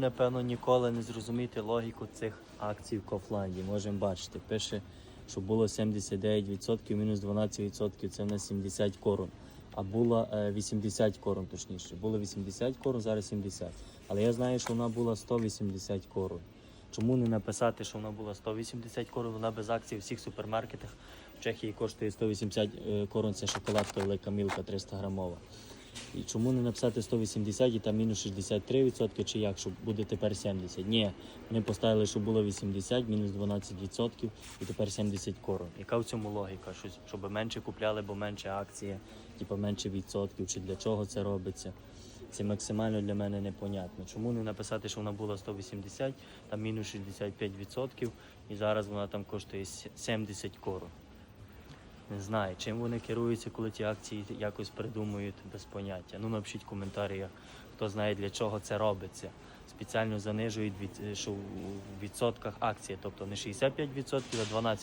напевно, ніколи не зрозумієте логіку цих акцій в Кофланді. Можемо бачити. Пише, що було 79%, мінус 12% це на 70 корон. А було е, 80 корон, точніше. Було 80 корон, зараз 70. Але я знаю, що вона була 180 корон. Чому не написати, що вона була 180 корон, вона без акцій у всіх супермаркетах в Чехії коштує 180 е, корон, це шоколадка велика мілка 300 грамова. І чому не написати 180 і там мінус 63% чи як, щоб буде тепер 70? Ні, вони поставили, що було 80, мінус 12% і тепер 70 корон. Яка в цьому логіка? Щось, щоб менше купляли, бо менше акції, типу менше відсотків, чи для чого це робиться? Це максимально для мене непонятно. Чому не написати, що вона була 180, там мінус 65%, і зараз вона там коштує 70 корон. Не знаю, чим вони керуються, коли ті акції якось придумують без поняття. Ну напишіть в коментарях, хто знає для чого це робиться. Спеціально занижують від, що у відсотках акції, тобто не 65%, а 12%.